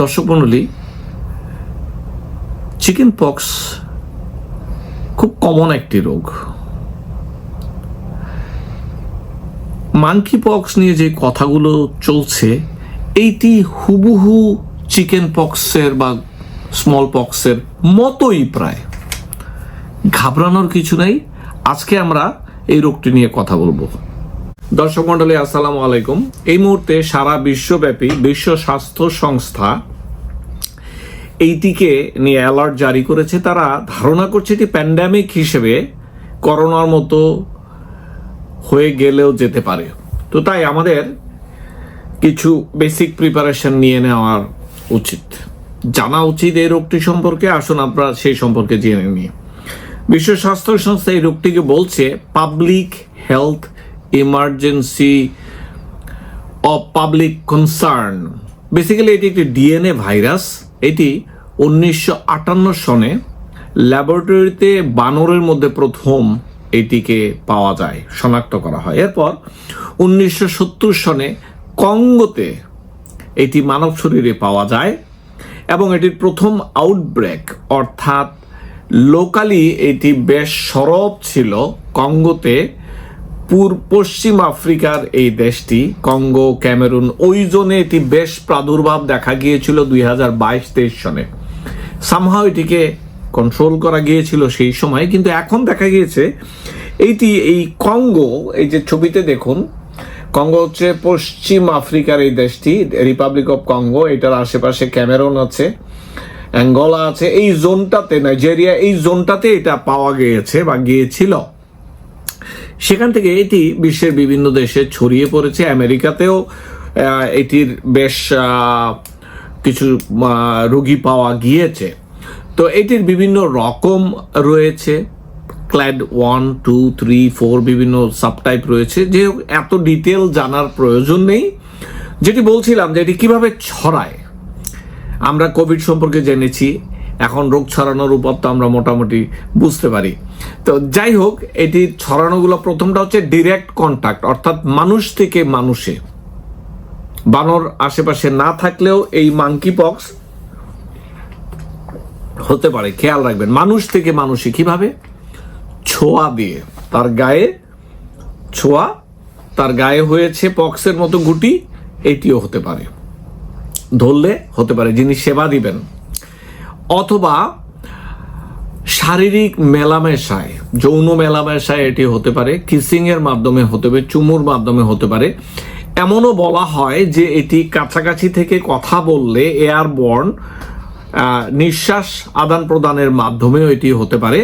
দর্শক মণ্ডলী chicken pox খুব কমন একটি রোগ। মাঙ্কি পক্স নিয়ে যে কথাগুলো চলছে, এইটি হুবহু চিকেন পক্সের বা স্মল পক্সের মতোই প্রায়। ঘাবড়ানোর কিছু নাই। আজকে আমরা এই রোগটি নিয়ে কথা বলব। দর্শক মন্ডলী, আসসালামু আলাইকুম। এই মুহূর্তে সারা বিশ্বব্যাপী বিশ্ব স্বাস্থ্য সংস্থা এইটিকে নিয়ে অ্যালার্ট জারি করেছে। তারা ধারণা করছে এটি প্যান্ডামিক হিসেবে করোনার মতো হয়ে গেলেও যেতে পারে। তো তাই আমাদের কিছু বেসিক প্রিপারেশন নিয়ে নেওয়ার উচিত। জানা উচিত এই রোগটি সম্পর্কে, আসুন আমরা সেই সম্পর্কে জেনে নিই। বিশ্ব স্বাস্থ্য সংস্থা এই রোগটিকে বলছে public health emergency of public concern basically এটি একটি ডিএনএ ভাইরাস এটি উনিশশো আটান্ন সনে ল্যাবরেটরিতে বানরের মধ্যে প্রথম এটিকে পাওয়া যায়, শনাক্ত করা হয়। এরপর উনিশশো সত্তর সনে কঙ্গোতে এটি মানব শরীরে পাওয়া যায় এবং এটির প্রথম আউটব্রেক অর্থাৎ লোকালি এটি বেশ সরব ছিল কঙ্গোতে পূর্ব পশ্চিম আফ্রিকার এই দেশটি, কঙ্গো, ক্যামেরুন, ওই জোনে এটি বেশ প্রাদুর্ভাব দেখা গিয়েছিল দুই হাজার বাইশ তেইশ সনে। সামহাও এটিকে কন্ট্রোল করা গিয়েছিল সেই সময়, কিন্তু এখন দেখা গিয়েছে এইটি এই কঙ্গো, এই যে ছবিতে দেখুন, কঙ্গো হচ্ছে পশ্চিম আফ্রিকার এই দেশটি রিপাবলিক অফ কঙ্গো এটার আশেপাশে ক্যামেরন আছে, অ্যাঙ্গোলা আছে, এই জোনটাতে, নাইজেরিয়া, এই জোনটাতে এটা পাওয়া গিয়েছে বা গিয়েছিল। সেখান থেকে এটি বিশ্বের বিভিন্ন দেশে ছড়িয়ে পড়েছে। আমেরিকাতেও এটির বেশ কিছু রোগী পাওয়া গিয়েছে। তো এটির বিভিন্ন রকম রয়েছে। Clade one, two, three, four বিভিন্ন সাবটাইপ রয়েছে। যে এত ডিটেল জানার প্রয়োজন নেই। যেটি বলছিলাম যে এটি কীভাবে ছড়ায়, আমরা কোভিড সম্পর্কে জেনেছি। এখন রোগ ছড়ানোর উপর তো আমরা মোটামুটি বুঝতে পারি। তো যাই হোক, এটি ছড়ানোগুলো প্রথমটা হচ্ছে ডিরেক্ট কন্টাক্ট অর্থাৎ মানুষ থেকে মানুষে। বানর আশেপাশে না থাকলেও এই মাংকি পক্স হতে পারে, খেয়াল রাখবেন। মানুষ থেকে মানুষে কীভাবে? ছোঁয়া দিয়ে। তার গায়ে ছোঁয়া, তার গায়ে হয়েছে পক্সের মতো গুটি, এটিও হতে পারে। ধরলে হতে পারে, যিনি সেবা দিবেন। অথবা শারীরিক মেলামেশায়, যৌন মেলামেশায় এটি হতে পারে কিসিং এর মাধ্যমে হতে পারে, চুমুর মাধ্যমে হতে পারে। এমনও বলা হয় যে এটি কাছাকাছি থেকে কথা বললে এয়ারবর্ন নিঃশ্বাস আদান প্রদানের মাধ্যমেও এটি হতে পারে।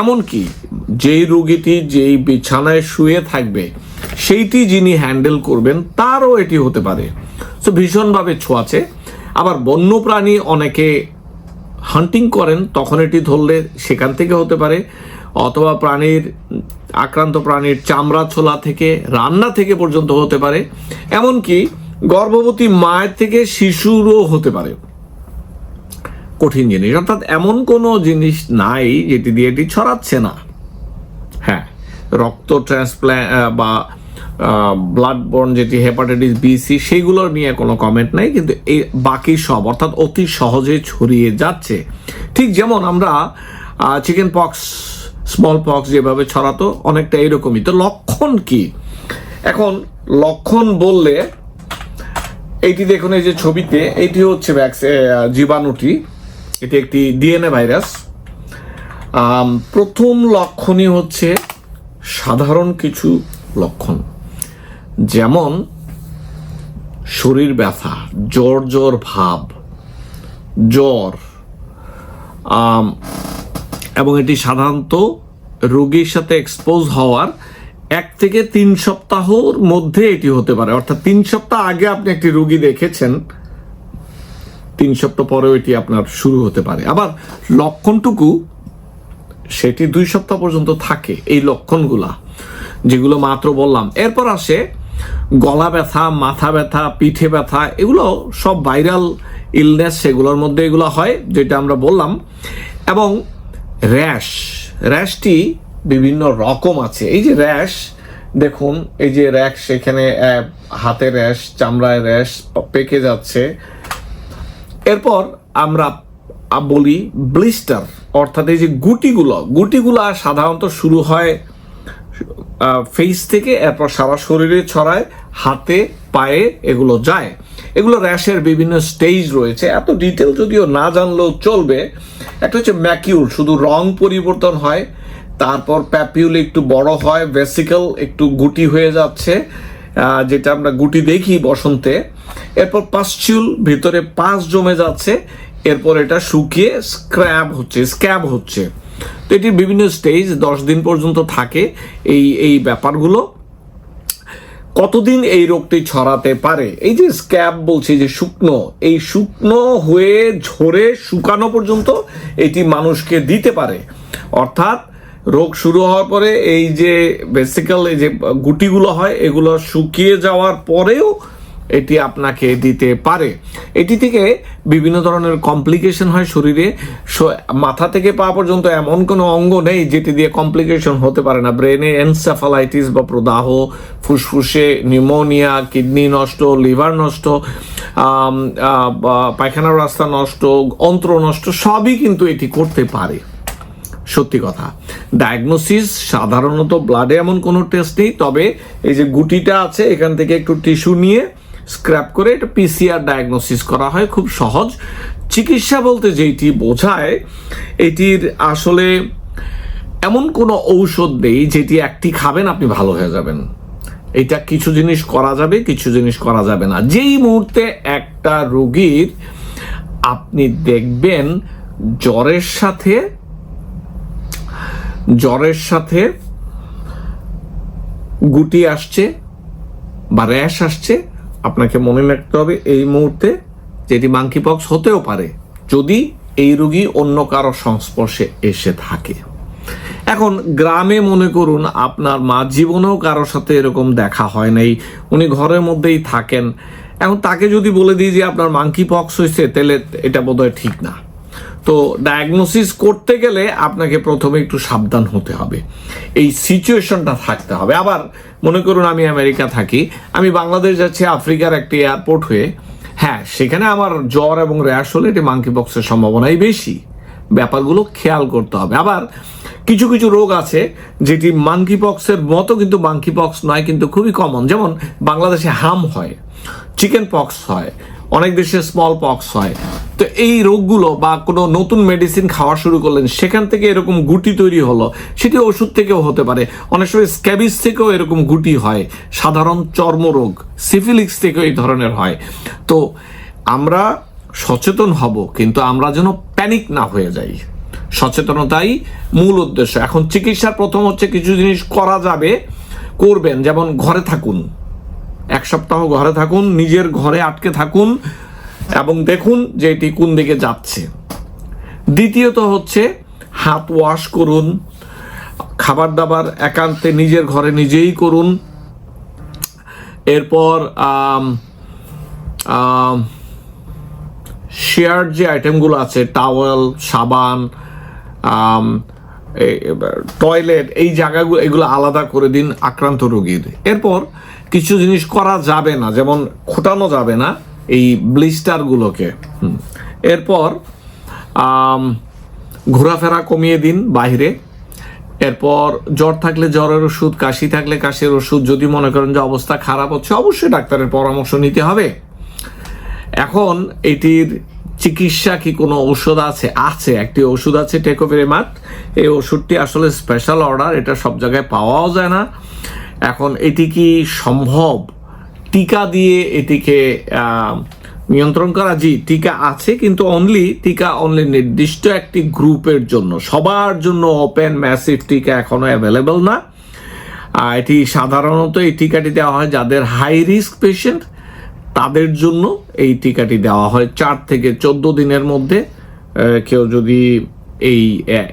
এমনকি যেই রোগীটি যেই বিছানায় শুয়ে থাকবে, সেইটি যিনি হ্যান্ডেল করবেন, তারও এটি হতে পারে। তো ভীষণভাবে ছোঁয়াচে। আবার বন্যপ্রাণী অনেকে হান্টিং করেন, তখন এটি ধরলে সেখান থেকে হতে পারে। অথবা প্রাণীর, আক্রান্ত প্রাণীর চামড়া ছোলা থেকে, রান্না থেকে পর্যন্ত হতে পারে। এমনকি গর্ভবতী মায়ের থেকে শিশুরও হতে পারে। কঠিন জিনিস। অর্থাৎ এমন কোনো জিনিস নাই যেটি দিয়ে এটি ছড়াচ্ছে না। হ্যাঁ রক্ত ট্রান্সপ্ল্যান্ট বা ব্লাড বর্ন যেটি হেপাটাইটিস বি সি সেইগুলোর নিয়ে কোনো কমেন্ট নাই, কিন্তু এই বাকি সব, অর্থাৎ অতি সহজে ছড়িয়ে যাচ্ছে। ঠিক যেমন আমরা চিকেন পক্স স্মল পক্স যেভাবে ছড়াতো, অনেকটা এরকমই। তো লক্ষণ কি? এখন, লক্ষণ বললে, এইটি দেখুন এই যে ছবিতে, এটি হচ্ছে জীবাণুটি। এটি একটি ডিএনএ ভাইরাস প্রথম লক্ষণই হচ্ছে সাধারণ কিছু লক্ষণ। যেমন শরীর ব্যথা, জ্বর জ্বর ভাব, জ্বর এবং এটি সাধারণত রোগীর সাথে এক্সপোজ হওয়ার এক থেকে তিন সপ্তাহর মধ্যে এটি হতে পারে। অর্থাৎ তিন সপ্তাহ আগে আপনি একটি রোগী দেখেছেন, তিন সপ্তাহ পরেও এটি আপনার শুরু হতে পারে। আবার লক্ষণটুকু, সেটি দুই সপ্তাহ পর্যন্ত থাকে এই লক্ষণগুলা, যেগুলো মাত্র বললাম। এরপর আসে গলা ব্যথা মাথা ব্যথা পিঠে ব্যথা এগুলো সব ভাইরাল ইলনেস সেগুলোর মধ্যে এগুলো হয় যেটা আমরা বললাম। এবং র্যাশ র্যাশটি বিভিন্ন রকম আছে। এই যে র্যাশ দেখুন এই যে র্যাশ আহ, হাতে র্যাশ চামড়ায় র্যাশ পেকে যাচ্ছে। এরপর আমরা বলি ব্লিস্টার অর্থাৎ এই যে গুটিগুলো গুটিগুলো সাধারণত শুরু হয় ফেস থেকে এরপর সারা শরীরে ছড়ায়, হাতে, পায়ে এগুলো যায়। এগুলো র্যাশের বিভিন্ন স্টেজ রয়েছে। এত ডিটেল যদিও না জানলেও চলবে। একটা হচ্ছে ম্যাকিউল শুধু রং পরিবর্তন হয়, তারপর প্যাপিউল একটু বড় হয় ভেসিকেল একটু গুটি হয়ে যাচ্ছে যেটা আমরা গুটি দেখি বসন্তে। এরপর পাসচিউল ভিতরে পাস জমে যাচ্ছে, এরপর এটা শুকিয়ে স্ক্র্যাব হচ্ছে স্ক্যাব হচ্ছে। তো এটির বিভিন্ন স্টেজ দশ দিন পর্যন্ত থাকে এই এই ব্যাপারগুলো। কতদিন এই রোগটি ছড়াতে পারে? এই যে স্ক্যাব বলছি, যে শুকনো, এই শুকনো হয়ে ঝরে শুকানো পর্যন্ত এটি মানুষকে দিতে পারে। অর্থাৎ রোগ শুরু হওয়ার পরে এই যে বেসিক্যাল এই যে গুটিগুলো হয়, এগুলো শুকিয়ে যাওয়ার পরেও এটি আপনাকে দিতে পারে। এটি থেকে বিভিন্ন ধরনের কমপ্লিকেশন হয় শরীরে। মাথা থেকে পা পর্যন্ত এমন কোনো অঙ্গ নেই যেটি দিয়ে কমপ্লিকেশন হতে পারে না। ব্রেনে এনসেফালাইটিস বা প্রদাহ, ফুসফুসে নিউমোনিয়া কিডনি নষ্ট লিভার নষ্ট পায়খানার রাস্তা নষ্ট, অন্ত্র নষ্ট, সবই কিন্তু এটি করতে পারে। সত্যি কথা। ডায়াগনোসিস সাধারণত ব্লাডে এমন কোনো টেস্ট নেই, তবে এই যে গুটিটা আছে, এখান থেকে একটু টিস্যু নিয়ে স্ক্র্যাপ করে এটা পিসিআর ডায়াগনোসিস করা হয়, খুব সহজ। চিকিৎসা বলতে যেটি বোঝায়, এটির আসলে এমন কোনো ঔষধ নেই যেটি একটি খাবেন, আপনি ভালো হয়ে যাবেন। এটা কিছু জিনিস করা যাবে, কিছু জিনিস করা যাবে না। যেই মুহূর্তে একটা রোগীর আপনি দেখবেন জ্বরের সাথে জ্বরের সাথে গুটি আসছে বা র্যাশ আসছে আপনাকে মনে রাখতে হবে, এই মুহূর্তে যেটি মাংকিপক্স হতেও পারে, যদি এই রোগী অন্য কারও সংস্পর্শে এসে থাকে। এখন গ্রামে মনে করুন, আপনার মা জীবনেও কারোর সাথে এরকম দেখা হয় নাই, উনি ঘরের মধ্যেই থাকেন। এখন তাকে যদি বলে দিই যে আপনার মাংকি পক্স হয়েছে, তাহলে এটা বোধহয় ঠিক না। তো ডায়াগনোসিস করতে গেলে আপনাকে প্রথমে একটু সাবধান হতে হবে। এই সিচুয়েশনটা থাকতে হবে। আবার মনে করুন আমি আমেরিকা থাকি, আমি বাংলাদেশ যাচ্ছি, আফ্রিকার একটি এয়ারপোর্ট হয়ে। হ্যাঁ সেখানে আমার জ্বর এবং র্যাশ হলে এটি মাংকি বক্সের সম্ভাবনাই বেশি। ব্যাপারগুলো খেয়াল করতে হবে। আবার কিছু কিছু রোগ আছে যেটি মাংকি পক্সের মতো কিন্তু মাংকি পক্স নয়, কিন্তু খুবই কমন যেমন বাংলাদেশে হাম হয় চিকেন পক্স হয় অনেক দেশে স্মল পক্স হয়। তো এই রোগগুলো বা কোনো নতুন মেডিসিন খাওয়া শুরু করলেন, সেখান থেকে এরকম গুটি তৈরি হলো, সেটি ওষুধ থেকেও হতে পারে। অনেক সময় স্ক্যাবিস থেকেও এরকম গুটি হয়, সাধারণ চর্মরোগ সিফিলিক্স থেকেও এই ধরনের হয়। তো আমরা সচেতন হব, কিন্তু আমরা যেন প্যানিক না হয়ে যাই। সচেতনতাই মূল উদ্দেশ্য। এখন চিকিৎসার প্রথম হচ্ছে কিছু জিনিস করা যাবে, করবেন, যেমন ঘরে থাকুন। এক সপ্তাহ ঘরে থাকুন, নিজের ঘরে আটকে থাকুন এবং দেখুন যে এটি কোন দিকে যাচ্ছে। দ্বিতীয়ত হচ্ছে হাত ওয়াশ করুন খাবার দাবার একান্তে নিজের ঘরে নিজেই করুন। এরপর শেয়ার যে আইটেমগুলো আছে টাওয়েল সাবান টয়লেট এই জায়গাগুলো, এগুলো আলাদা করে দিন আক্রান্ত রোগীর এরপর কিছু জিনিস করা যাবে না, যেমন খোটানো যাবে না এই ব্লিস্টারগুলোকে। এরপর ঘোরাফেরা কমিয়ে দিন বাইরে। এরপর জ্বর থাকলে জ্বরের ওষুধ, কাশি থাকলে কাশির ওষুধ, যদি মনে করেন যে অবস্থা খারাপ হচ্ছে, অবশ্যই ডাক্তারের পরামর্শ নিতে হবে। এখন এটির চিকিৎসা কি কোনো ঔষধ আছে? আছে, একটি ওষুধ আছে টেকোভেরিমাট এই ওষুধটি আসলে স্পেশাল অর্ডার এটা সব জায়গায় পাওয়াও যায় না। এখন এটি কি সম্ভব? টিকা দিয়ে এটিকে নিয়ন্ত্রণ করা, জি, টিকা আছে, কিন্তু অনলি টিকা অনলি নির্দিষ্ট একটি গ্রুপের জন্য। সবার জন্য ওপেন ম্যাসিভ টিকা এখনও অ্যাভেলেবল না। এটি সাধারণত এই টিকাটি দেওয়া হয় যাদের হাই রিস্ক পেশেন্ট তাদের জন্য এই টিকাটি দেওয়া হয়। চার থেকে চোদ্দ দিনের মধ্যে কেউ যদি এই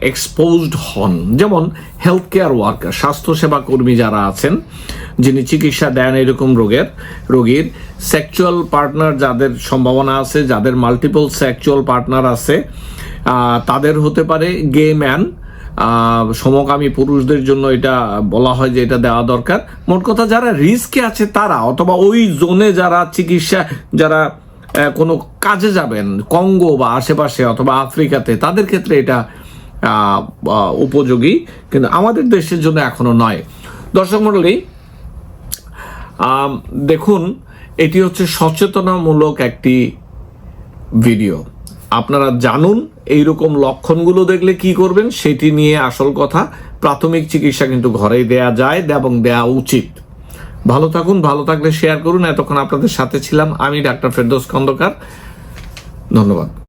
এক্সপোজড হন, যেমন হেলথ কেয়ার ওয়ার্কার স্বাস্থ্যসেবা কর্মী যারা আছেন, যিনি চিকিৎসা দেন এরকম রোগের, রোগীর সেক্সুয়াল পার্টনার যাদের সম্ভাবনা আছে, যাদের মাল্টিপল সেক্সুয়াল পার্টনার আছে তাদের হতে পারে গে ম্যান সমকামী পুরুষদের জন্য এটা বলা হয় যে এটা দেওয়া দরকার। মোট কথা যারা রিস্কে আছে তারা, অথবা ওই জোনে যারা চিকিৎসা, যারা কোনো কাজে যাবেন, কঙ্গো বা আশেপাশে অথবা আফ্রিকাতে, তাদের ক্ষেত্রে এটা উপযোগী। কিন্তু আমাদের দেশের জন্য এখনও নয়। দর্শক মণ্ডলী দেখুন, এটি হচ্ছে সচেতনামূলক একটি ভিডিও। আপনারা জানুন এই রকম লক্ষণগুলো দেখলে কি করবেন, সেটি নিয়ে আসল কথা। প্রাথমিক চিকিৎসা কিন্তু ঘরেই দেয়া যায় এবং দেয়া উচিত। ভালো থাকুন, ভালো থাকলে শেয়ার করুন। এতক্ষণ আপনাদের সাথে ছিলাম আমি, ডাক্তার ফেরদোস খন্দকার। ধন্যবাদ।